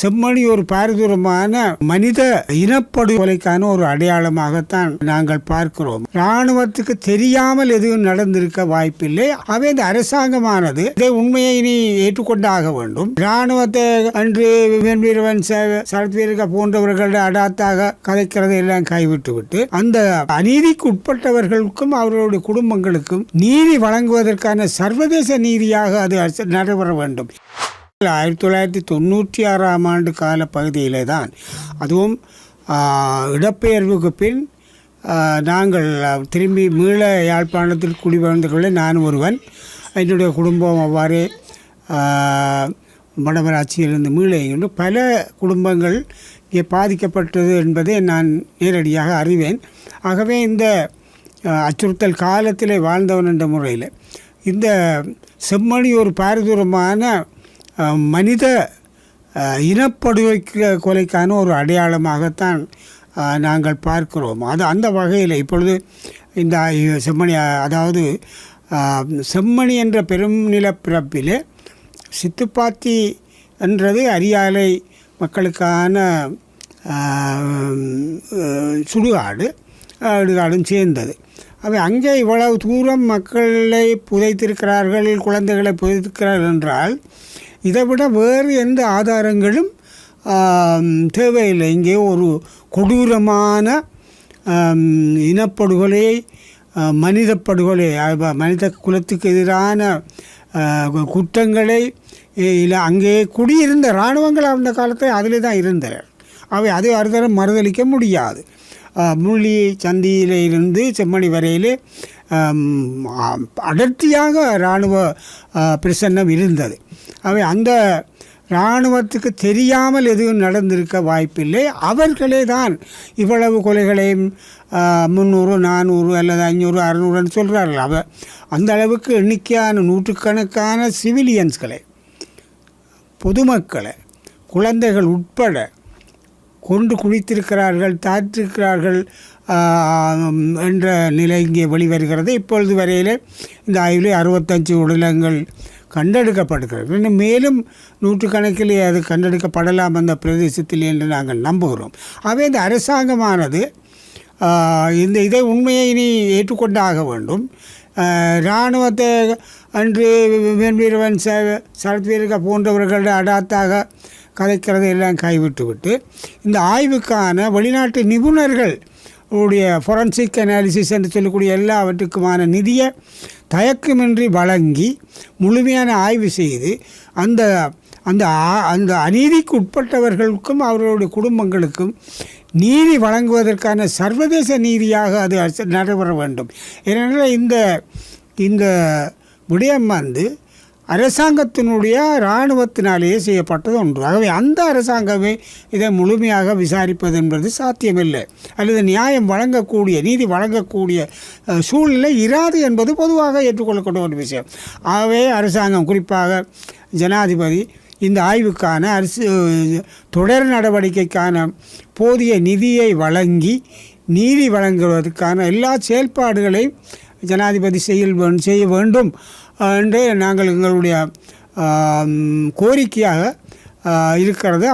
செம்மணி ஒரு பாரதூரமான மனித இனப்படுகொலைக்கான ஒரு அடையாளமாகத்தான் நாங்கள் பார்க்கிறோம். ராணுவத்துக்கு தெரியாமல் எதுவும் நடந்திருக்க வாய்ப்பில்லை. அவை இந்த அரசாங்கமானது இதை உண்மையை இனி ஏற்றுக்கொண்டாக வேண்டும். ராணுவத்தை அன்று வீரவன் சரத்வீரக சரத் போன்றவர்களோட அடாத்தாக கதைக்கிறதை எல்லாம் கைவிட்டுவிட்டு அந்த அநீதிக்கு உட்பட்டவர்களுக்கும் அவர்களுடைய குடும்பங்களுக்கும் நீதி வழங்குவதற்கான சர்வதேச நீதியாக அது அரசு நடைபெற வேண்டும். ஆயிரத்தி தொள்ளாயிரத்தி தொண்ணூற்றி ஆறாம் ஆண்டு கால பகுதியிலே தான். அதுவும் இடப்பெயர்வுக்கு பின் நாங்கள் திரும்பி மீள யாழ்ப்பாணத்தில் குடிபெயர்ந்தவர்களே நான் ஒருவன். என்னுடைய குடும்பம் அவ்வாறே ஆ, வடமராட்சியிலிருந்து மீள என்று பல குடும்பங்கள் இங்கே பாதிக்கப்பட்டது என்பதை நான் நேரடியாக அறிவேன். ஆகவே இந்த அச்சுறுத்தல் காலத்தில் வாழ்ந்தவன் என்ற முறையில் இந்த செம்மணி ஒரு பாரதூரமான மனித அஹ், கொலைக்கான ஒரு அடையாளமாகத்தான் நாங்கள் பார்க்கிறோம். அது அந்த வகையில் இப்பொழுது இந்த செம்மணி அதாவது செம்மணி என்ற பெரும் நிலப்பிறப்பிலே சித்துப்பாத்தி என்றது அரியாலை மக்களுக்கான சுடுகாடு சுடுகாடும் சேர்ந்தது. அவை அங்கே இவ்வளவு தூரம் மக்களை புதைத்திருக்கிறார்கள் குழந்தைகளை புதைத்திருக்கிறார்கள் என்றால் இதை விட வேறு எந்த ஆதாரங்களும் தேவையில்லை. இங்கே ஒரு கொடூரமான இனப்படுகொலை மனித படுகொலை மனித குலத்துக்கு எதிரான கு- குற்றங்களை இல்லை அங்கே குடியிருந்த இராணுவங்கள் அந்த காலத்தில் அதில் தான் இருந்தனர். அவை அதை அறுதரம் மறுதளிக்க முடியாது. முள்ளி சந்தியிலிருந்து செம்மணி வரையிலே அடர்த்தியாக இராணுவ பிரசன்னம் இருந்தது. அவை அந்த இராணுவத்துக்கு தெரியாமல் எதுவும் நடந்திருக்க வாய்ப்பில்லை. அவர்களே தான் இவ்வளவு கொலைகளையும் முந்நூறு நானூறு அல்லது ஐநூறு அறுநூறுன்னு சொல்கிறார்கள் அவ அந்த அளவுக்கு எண்ணிக்கையான நூற்றுக்கணக்கான சிவிலியன்ஸ்களை பொதுமக்களை குழந்தைகள் உட்பட கொண்டு குளித்திருக்கிறார்கள் தாற்றிருக்கிறார்கள் என்ற நிலை இங்கே வெளிவருகிறது. இப்பொழுது வரையில் இந்த ஆய்வில் அறுபத்தஞ்சு உடலங்கள் கண்டெடுக்கப்படுகிறது இன்னும் மேலும் நூற்றுக்கணக்கிலே அது கண்டெடுக்கப்படலாம் அந்த பிரதேசத்தில் என்று நாங்கள் நம்புகிறோம். ஆகவே இந்த அரசாங்கமானது இந்த இதை உண்மையை இனி ஏற்றுக்கொண்டாக வேண்டும். இராணுவத்தை அன்று வெண்வீரவன் வீரவன் ச சரத்வீரக போன்றவர்களோட அடாத்தாக கதைக்கிறதை எல்லாம் கைவிட்டுவிட்டு இந்த ஆய்வுக்கான வெளிநாட்டு நிபுணர்கள் உடைய ஃபொரன்சிக் அனாலிசிஸ் என்று சொல்லக்கூடிய எல்லாவற்றுக்குமான நிதியை தயக்கமின்றி வழங்கி முழுமையான ஆய்வு செய்து அந்த அந்த ஆ- அந்த அநீதிக்கு உட்பட்டவர்களுக்கும் அவர்களுடைய குடும்பங்களுக்கும் நீதி வழங்குவதற்கான சர்வதேச நீதியாக அது நடைபெற வேண்டும். ஏனென்றால் இந்த இந்த விடயம் வந்து அரசாங்கத்தினுடைய இராணுவத்தினாலேயே செய்யப்பட்டது ஒன்று. ஆகவே அந்த அரசாங்கமே இதை முழுமையாக விசாரிப்பது என்பது சாத்தியமில்லை. அல்லது நியாயம் வழங்கக்கூடிய நீதி வழங்கக்கூடிய சூழ்நிலை இராது என்பது பொதுவாக ஏற்றுக்கொள்ளக்கூடிய ஒரு விஷயம். ஆகவே அரசாங்கம் குறிப்பாக ஜனாதிபதி இந்த ஆய்வுக்கான அரசு தொடர் நடவடிக்கைக்கான போதிய நிதியை வழங்கி நீதி வழங்குவதற்கான எல்லா செயல்பாடுகளையும் ஜனாதிபதி செய்ய வேண்டும் செய்ய வேண்டும் என்று நாங்கள் எங்களுடைய கோரிக்கையாக இருக்கிறது.